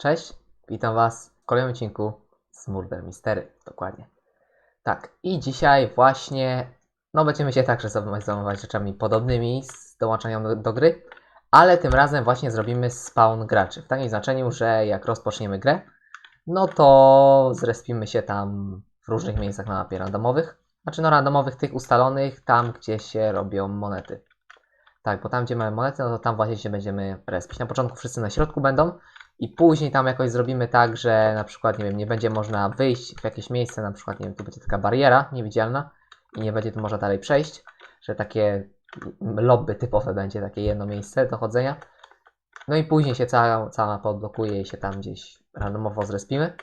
Cześć, witam Was w kolejnym odcinku z Murder Mystery, dokładnie. Tak, i dzisiaj właśnie, no będziemy się także zajmować rzeczami podobnymi z dołączeniem do, do gry, ale tym razem właśnie zrobimy spawn graczy, w takim znaczeniu, że jak rozpoczniemy grę, no to zrespimy się tam w różnych miejscach na mapie randomowych, znaczy no randomowych tych ustalonych, tam gdzie się robią monety. Tak, bo tam gdzie mamy monety, no to tam właśnie się będziemy respić. Na początku wszyscy na środku będą, i później tam jakoś zrobimy tak, że na przykład, nie wiem, nie będzie można wyjść w jakieś miejsce, na przykład, nie wiem, tu będzie taka bariera niewidzialna i nie będzie tu można dalej przejść, że takie lobby typowe będzie, takie jedno miejsce do chodzenia. No i później się cała, cała mapa odblokuje i się tam gdzieś randomowo zrespimy.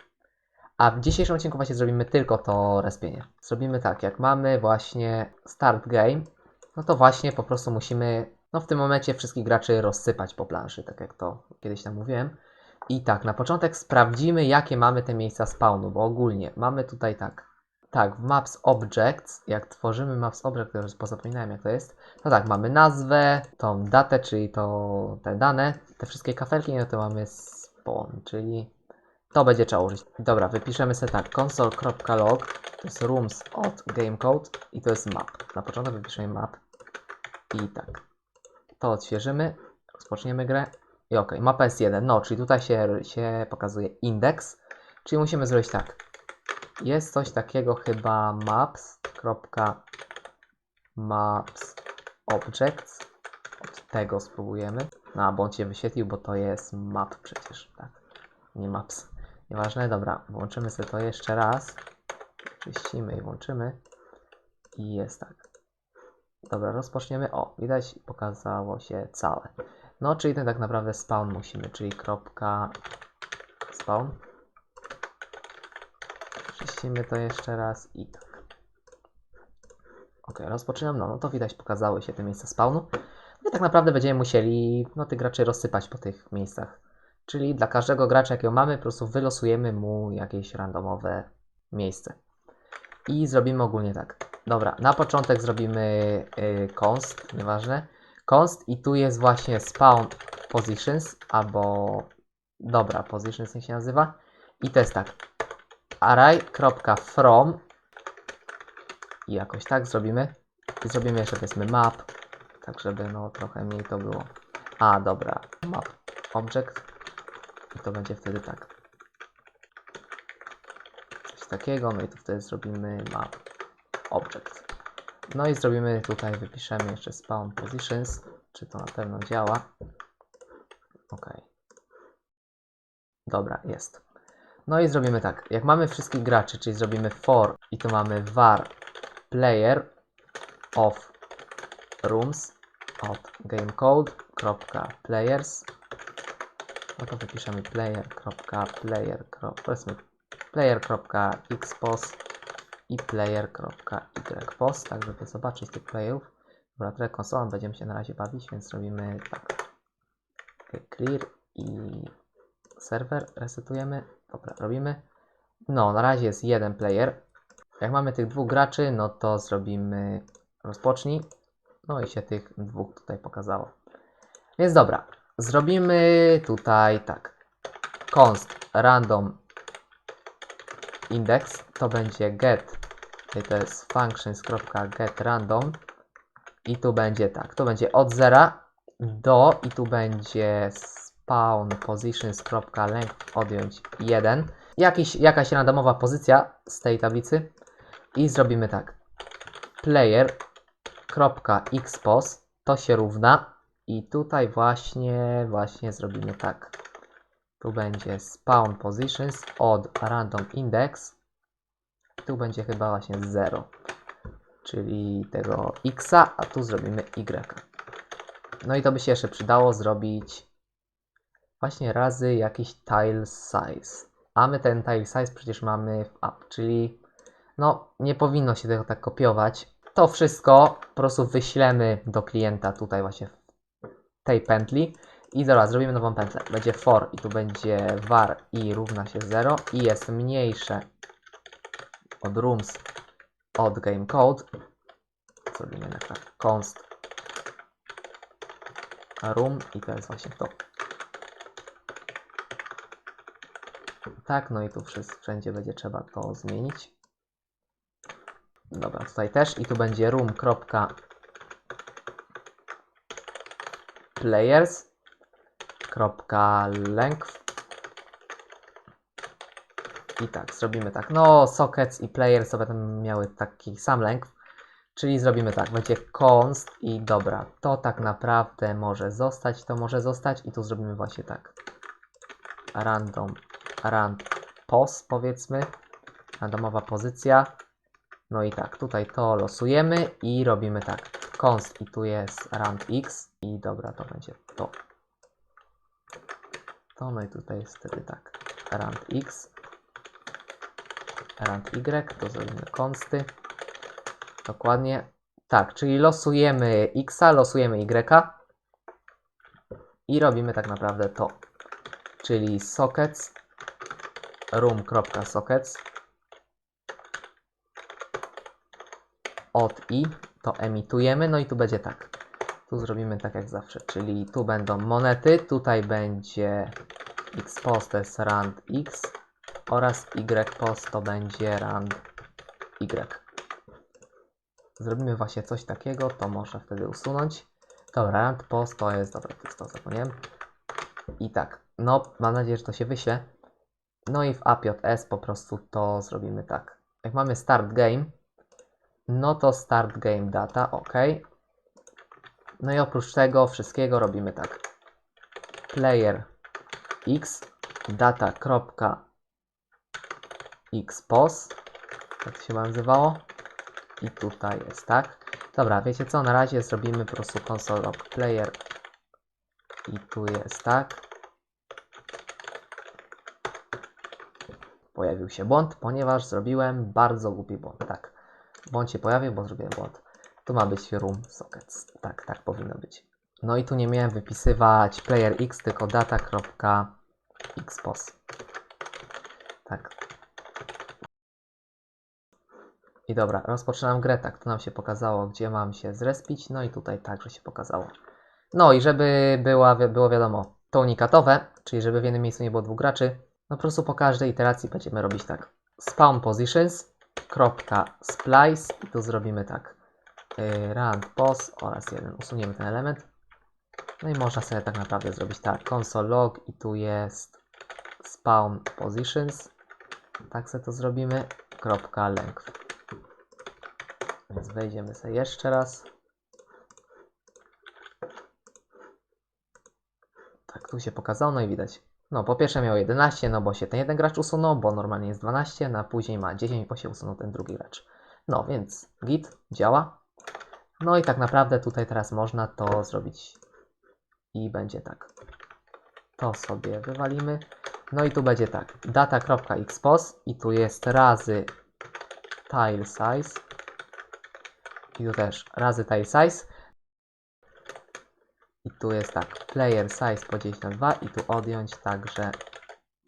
A w dzisiejszym odcinku właśnie zrobimy tylko to respienie. Zrobimy tak, jak mamy właśnie start game, no to właśnie po prostu musimy, no w tym momencie wszystkich graczy rozsypać po planszy, tak jak to kiedyś tam mówiłem. I tak, na początek sprawdzimy, jakie mamy te miejsca spawnu, bo ogólnie mamy tutaj tak. Tak, w Maps Objects, jak tworzymy Maps Object, to już pozapominałem jak to jest, to tak, mamy nazwę, tą datę, czyli to te dane, te wszystkie kafelki, no to mamy spawn, czyli to będzie trzeba użyć. Dobra, wypiszemy sobie tak, console.log, to jest rooms od gamecode i to jest map. Na początek wypiszemy map i tak, to odświeżymy, rozpoczniemy grę i ok, mapa jest 1, no, czyli tutaj się, się pokazuje indeks, czyli musimy zrobić tak. Jest coś takiego chyba maps. maps objects. Od tego spróbujemy. No, bo on się wyświetlił, bo to jest map przecież, tak. Nie maps. Nieważne, dobra, włączymy sobie to jeszcze raz. Czyścimy i włączymy. I jest tak. Dobra, rozpoczniemy. O, widać, pokazało się całe. No, czyli ten tak naprawdę spawn musimy, czyli kropka spawn. Czyścimy to jeszcze raz i tak. Ok, rozpoczynam. No, no to widać, pokazały się te miejsca spawnu. No i tak naprawdę będziemy musieli no, tych graczy rozsypać po tych miejscach. Czyli dla każdego gracza, jakiego mamy, po prostu wylosujemy mu jakieś randomowe miejsce. I zrobimy ogólnie tak. Dobra, na początek zrobimy yy, const, nieważne const i tu jest właśnie spawn positions albo dobra positions jak się nazywa. I to jest tak array.from i jakoś tak zrobimy. I zrobimy jeszcze powiedzmy map tak żeby no trochę mniej to było. A dobra map object. I to będzie wtedy tak. Coś takiego no i tu wtedy zrobimy map object no i zrobimy tutaj, wypiszemy jeszcze spawn positions, czy to na pewno działa. Ok. Dobra, jest. No i zrobimy tak, jak mamy wszystkich graczy, czyli zrobimy for i tu mamy var player of rooms od gamecode.players no to wypiszemy player.player, powiedzmy i player.ypost, tak żeby zobaczyć tych playerów. Dobra, trochę konsolą będziemy się na razie bawić, więc robimy tak. Clear i serwer resetujemy. Dobra, robimy. No, na razie jest jeden player. Jak mamy tych dwóch graczy, no to zrobimy rozpocznij. No i się tych dwóch tutaj pokazało. Więc dobra, zrobimy tutaj tak. const random index to będzie get. To jest functions.getRandom i tu będzie tak, tu będzie od 0 do i tu będzie spawn positions.length odjąć 1 Jakiś, jakaś randomowa pozycja z tej tablicy. I zrobimy tak. Player.xpos to się równa. I tutaj właśnie właśnie zrobimy tak tu będzie spawn positions od random index tu będzie chyba właśnie 0, czyli tego x, a tu zrobimy y. No i to by się jeszcze przydało zrobić właśnie razy jakiś tile size. A my ten tile size przecież mamy w app, czyli no nie powinno się tego tak kopiować. To wszystko po prostu wyślemy do klienta tutaj właśnie w tej pętli. I dobra, zrobimy nową pętlę. Będzie for i tu będzie var i równa się 0 i jest mniejsze od rooms od gamecode zrobimy na tak const room i to jest właśnie to Tak, no i tu wszędzie będzie trzeba to zmienić. Dobra, tutaj też i tu będzie room. Players length i tak, zrobimy tak. No, sockets i players to będą miały taki sam length, czyli zrobimy tak, będzie const i dobra, to tak naprawdę może zostać, to może zostać i tu zrobimy właśnie tak. Random, rand pos powiedzmy, randomowa pozycja. No i tak, tutaj to losujemy i robimy tak. Const i tu jest rand x i dobra, to będzie to. To no i tutaj jest wtedy tak. Rand x rand y, to zrobimy konsty. Dokładnie. Tak, czyli losujemy x, losujemy y i robimy tak naprawdę to. Czyli sockets room.sockets od i to emitujemy, no i tu będzie tak. Tu zrobimy tak jak zawsze, czyli tu będą monety, tutaj będzie x post to jest rand x oraz y post to będzie rand y. Zrobimy właśnie coś takiego, to można wtedy usunąć. Dobra, rand post to jest, dobra, to jest to zapomniałem. I tak, no mam nadzieję, że to się wyśle. No i w APJS po prostu to zrobimy tak. Jak mamy start game, no to start game data, ok. No i oprócz tego wszystkiego robimy tak. Player x data kropka xpos, tak się nazywało. I tutaj jest, tak? Dobra, wiecie co? Na razie zrobimy po prostu console log player. I tu jest, tak? Pojawił się błąd, ponieważ zrobiłem bardzo głupi błąd, tak. Błąd się pojawił, bo zrobiłem błąd. Tu ma być room sockets. Tak, tak powinno być. No i tu nie miałem wypisywać player x, tylko data.xpos. Tak. I dobra, rozpoczynam grę, tak, tu nam się pokazało, gdzie mam się zrespić, no i tutaj także się pokazało. No i żeby była, było wiadomo, to unikatowe, czyli żeby w jednym miejscu nie było dwóch graczy, no po prostu po każdej iteracji będziemy robić tak. Spawn positions, kropka splice i tu zrobimy tak. Yy, rand pos oraz jeden, usuniemy ten element. No i można sobie tak naprawdę zrobić tak. Console log i tu jest spawn positions. Tak sobie to zrobimy. Kropka length. Więc wejdziemy sobie jeszcze raz. Tak, tu się pokazało, no i widać. No, po pierwsze miał 11, no bo się ten jeden gracz usunął, bo normalnie jest 12, no a później ma 10, bo się usunął ten drugi gracz. No, więc git działa. No i tak naprawdę tutaj teraz można to zrobić i będzie tak. To sobie wywalimy. No i tu będzie tak. Data.xpos i tu jest razy tile size. I tu też razy tile size. I tu jest tak. Player size podzielić na 2 i tu odjąć także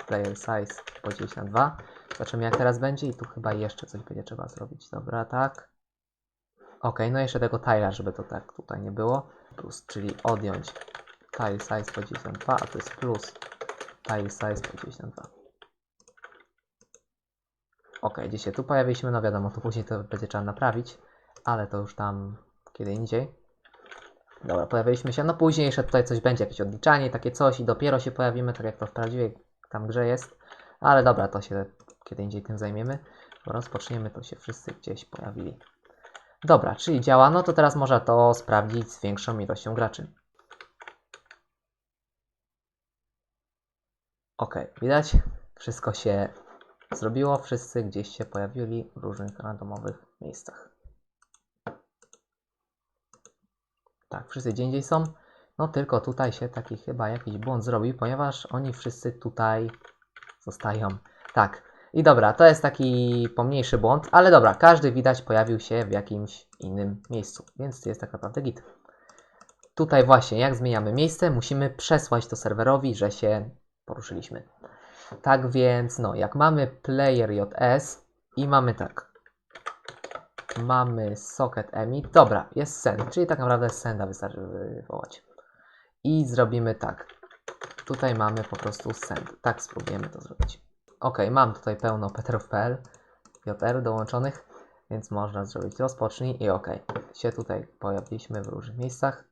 player size podzielić na 2. Zobaczymy jak teraz będzie i tu chyba jeszcze coś będzie trzeba zrobić. Dobra, tak. Ok, no jeszcze tego tile'a, żeby to tak tutaj nie było. Plus, czyli odjąć tile size podzielić na 2, a to jest plus tile size podzielić na 2. Ok, gdzie się tu pojawiliśmy, no wiadomo, tu później to będzie trzeba naprawić, ale to już tam kiedy indziej. Dobra, pojawiliśmy się, no później jeszcze tutaj coś będzie, jakieś odliczanie, takie coś i dopiero się pojawimy, tak jak to w prawdziwej tam grze jest. Ale dobra, to się kiedy indziej tym zajmiemy. Rozpoczniemy, to się wszyscy gdzieś pojawili. Dobra, czyli działa, no to teraz można to sprawdzić z większą ilością graczy. Ok, widać? Wszystko się zrobiło, wszyscy gdzieś się pojawili w różnych randomowych miejscach. Tak, wszyscy gdzie indziej są. No tylko tutaj się taki chyba jakiś błąd zrobił, ponieważ oni wszyscy tutaj zostają. Tak. I dobra, to jest taki pomniejszy błąd, ale dobra, każdy widać pojawił się w jakimś innym miejscu, więc jest tak naprawdę git. Tutaj właśnie, jak zmieniamy miejsce, musimy przesłać to serwerowi, że się poruszyliśmy. Tak więc, no, jak mamy player JS i mamy tak, mamy socket emit, dobra, jest send, czyli tak naprawdę senda wystarczy wywołać. I zrobimy tak, tutaj mamy po prostu send, tak spróbujemy to zrobić. Ok, mam tutaj pełno petrów.pl, JR dołączonych, więc można zrobić rozpocznij i ok. Się tutaj pojawiliśmy w różnych miejscach.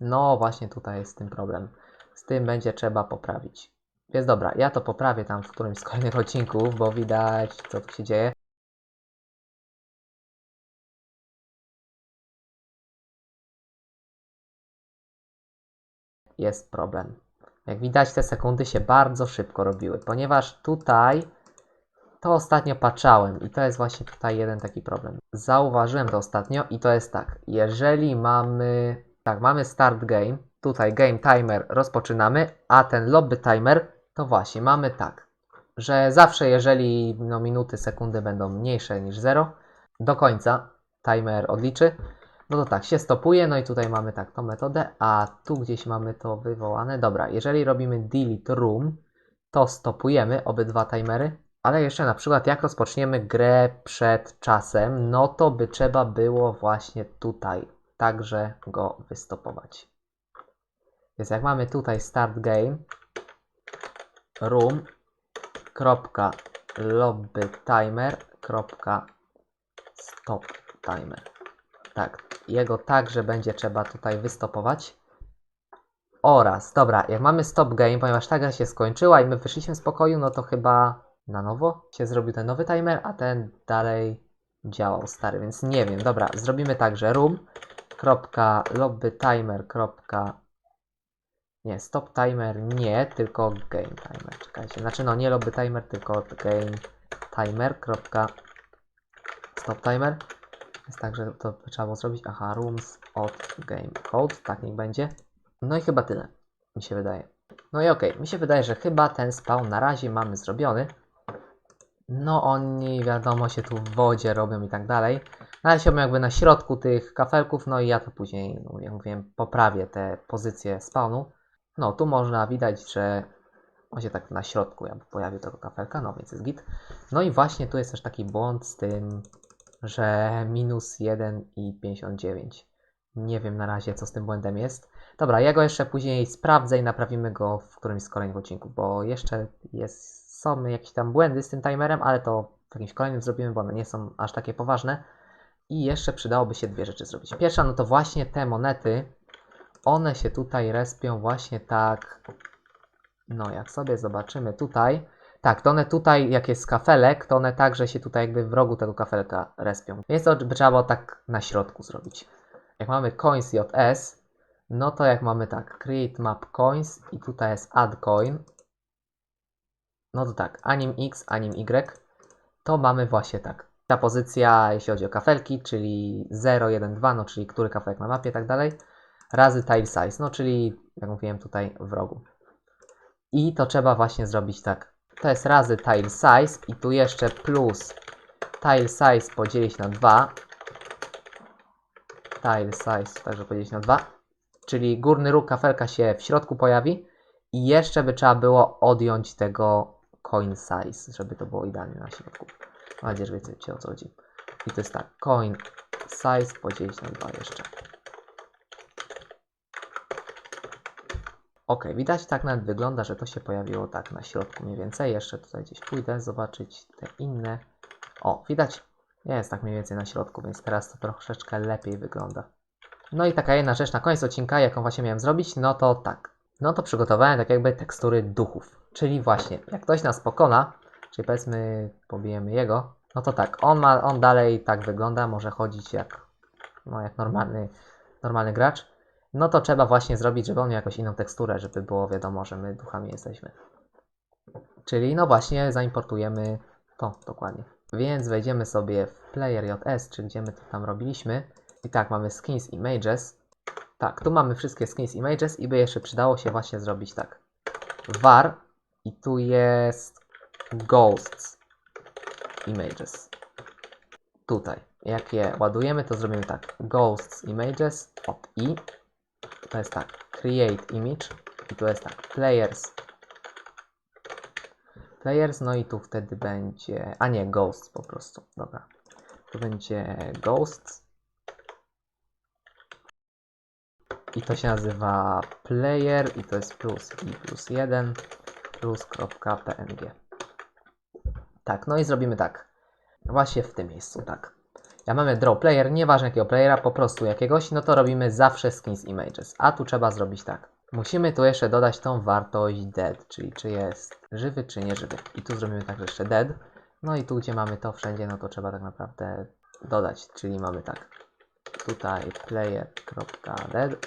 No właśnie tutaj jest z tym problem. Z tym będzie trzeba poprawić. Więc dobra, ja to poprawię tam w którymś z kolejnych odcinków, bo widać co tu się dzieje. Jest problem. Jak widać te sekundy się bardzo szybko robiły, ponieważ tutaj to ostatnio patrzałem i to jest właśnie tutaj jeden taki problem. Zauważyłem to ostatnio i to jest tak, jeżeli mamy, tak, mamy start game, tutaj game timer rozpoczynamy, a ten lobby timer to właśnie mamy tak, że zawsze jeżeli no, minuty, sekundy będą mniejsze niż 0, do końca timer odliczy, no to tak, się stopuje, no i tutaj mamy tak tą metodę, a tu gdzieś mamy to wywołane. Dobra, jeżeli robimy delete room, to stopujemy obydwa timery, ale jeszcze na przykład jak rozpoczniemy grę przed czasem, no to by trzeba było właśnie tutaj także go wystopować. Więc jak mamy tutaj start game, room, kropka, lobby timer, kropka, stop timer. Tak, jego także będzie trzeba tutaj wystopować. Oraz, dobra, jak mamy stop game, ponieważ ta gra się skończyła i my wyszliśmy z pokoju, no to chyba na nowo się zrobił ten nowy timer, a ten dalej działał stary, więc nie wiem. Dobra, zrobimy tak, że room, kropka, lobby timer, kropka, nie, stop timer nie, tylko game timer, czekajcie, znaczy no nie lobby timer, tylko game timer, stop timer. Jest tak, że to trzeba było zrobić. Aha, rooms od game code, tak niech będzie. No i chyba tyle, mi się wydaje. No i okej, mi się wydaje, że chyba ten spawn na razie mamy zrobiony. No oni wiadomo się tu w wodzie robią i tak dalej. Razie są jakby na środku tych kafelków, no i ja to później, no, jak mówiłem, poprawię te pozycje spawnu. No tu można widać, że on się tak na środku jakby pojawił tego kafelka, no więc jest git. No i właśnie tu jest też taki błąd z tym, że minus 1 i 59. Nie wiem na razie, co z tym błędem jest. Dobra, ja go jeszcze później sprawdzę i naprawimy go w którymś z kolejnych odcinków, bo jeszcze jest, są jakieś tam błędy z tym timerem, ale to w jakimś kolejnym zrobimy, bo one nie są aż takie poważne. I jeszcze przydałoby się dwie rzeczy zrobić. Pierwsza, no to właśnie te monety, one się tutaj respią właśnie tak, no jak sobie zobaczymy tutaj, tak, to one tutaj, jak jest kafelek, to one także się tutaj jakby w rogu tego kafelka respią. Więc to trzeba było tak na środku zrobić. Jak mamy coins JS, no to jak mamy tak, create map coins i tutaj jest add coin, no to tak, anim x, anim y, to mamy właśnie tak. Ta pozycja, jeśli chodzi o kafelki, czyli 0, 1, 2, no czyli który kafelek na mapie i tak dalej, razy tile size, no czyli jak mówiłem tutaj w rogu. I to trzeba właśnie zrobić tak. To jest razy tile size i tu jeszcze plus tile size podzielić na 2. Tile size także podzielić na 2. Czyli górny róg kafelka się w środku pojawi i jeszcze by trzeba było odjąć tego coin size, żeby to było idealnie na środku. Mam nadzieję, że wiecie o co chodzi. I to jest tak, coin size podzielić na 2 jeszcze. Ok, widać tak nawet wygląda, że to się pojawiło tak na środku mniej więcej. Jeszcze tutaj gdzieś pójdę zobaczyć te inne. O, widać? Jest tak mniej więcej na środku, więc teraz to troszeczkę lepiej wygląda. No i taka jedna rzecz na koniec odcinka, jaką właśnie miałem zrobić, no to tak. No to przygotowałem tak jakby tekstury duchów. Czyli właśnie, jak ktoś nas pokona, czyli powiedzmy pobijemy jego, no to tak, on ma, on dalej tak wygląda, może chodzić jak, no jak normalny, normalny gracz no to trzeba właśnie zrobić, żeby on miał jakąś inną teksturę, żeby było wiadomo, że my duchami jesteśmy. Czyli no właśnie zaimportujemy to dokładnie. Więc wejdziemy sobie w Player JS, czy gdzie my to tam robiliśmy. I tak, mamy skins images. Tak, tu mamy wszystkie skins images i by jeszcze przydało się właśnie zrobić tak. var i tu jest ghosts images. Tutaj. Jak je ładujemy, to zrobimy tak. Ghosts images od i to jest tak, create image i tu jest tak, players players, no i tu wtedy będzie, a nie, ghosts po prostu, dobra, tu będzie ghosts i to się nazywa player i to jest plus i plus 1 plus.png. Tak, no i zrobimy tak. Właśnie w tym miejscu, tak. Ja mamy draw player, nieważne jakiego playera, po prostu jakiegoś, no to robimy zawsze skins images. A tu trzeba zrobić tak. Musimy tu jeszcze dodać tą wartość dead, czyli czy jest żywy, czy nieżywy. I tu zrobimy tak, że jeszcze dead. No i tu, gdzie mamy to wszędzie, no to trzeba tak naprawdę dodać, czyli mamy tak. Tutaj player.dead.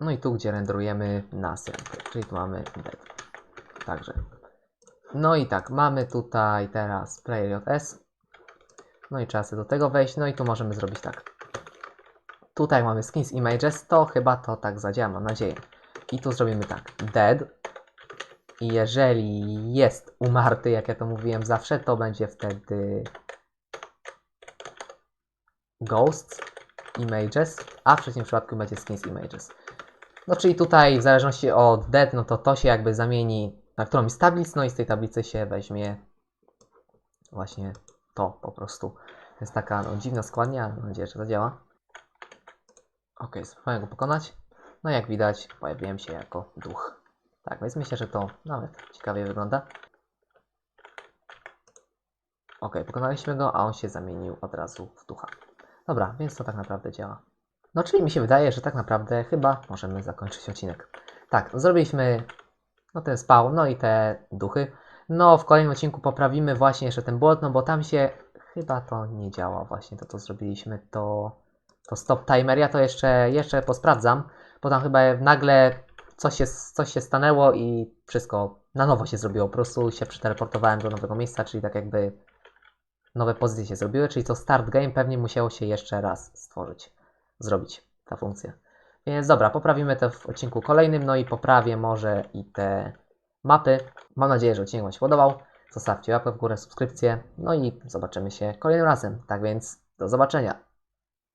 No i tu, gdzie renderujemy nas, czyli tu mamy dead. Także. No i tak, mamy tutaj teraz player.js. No i trzeba sobie do tego wejść, no i tu możemy zrobić tak. Tutaj mamy skins images, to chyba to tak zadziała, mam nadzieję. I tu zrobimy tak, dead. I jeżeli jest umarty, jak ja to mówiłem zawsze, to będzie wtedy ghosts images, a w przeciwnym przypadku będzie skins images. No czyli tutaj w zależności od dead, no to to się jakby zamieni na którąś z tablic, no i z tej tablicy się weźmie właśnie to po prostu. Jest taka no, dziwna składnia, mam nadzieję, że to działa. Ok, spróbuję go pokonać. No jak widać, pojawiłem się jako duch. Tak, więc myślę, że to nawet ciekawie wygląda. Ok, pokonaliśmy go, a on się zamienił od razu w ducha. Dobra, więc to tak naprawdę działa. No czyli mi się wydaje, że tak naprawdę chyba możemy zakończyć odcinek. Tak, zrobiliśmy no ten spawn, no i te duchy. No w kolejnym odcinku poprawimy właśnie jeszcze ten błot, no bo tam się chyba to nie działa właśnie, to co zrobiliśmy, to, to stop timer. Ja to jeszcze, jeszcze posprawdzam, bo tam chyba nagle coś się, coś się stanęło i wszystko na nowo się zrobiło. Po prostu się przeteleportowałem do nowego miejsca, czyli tak jakby nowe pozycje się zrobiły, czyli to start game pewnie musiało się jeszcze raz stworzyć, zrobić ta funkcja. Więc dobra, poprawimy to w odcinku kolejnym, no i poprawię może i te mapy. Mam nadzieję, że odcinek Wam się podobał. Zostawcie łapkę w górę, subskrypcję, no i zobaczymy się kolejnym razem. Tak więc do zobaczenia.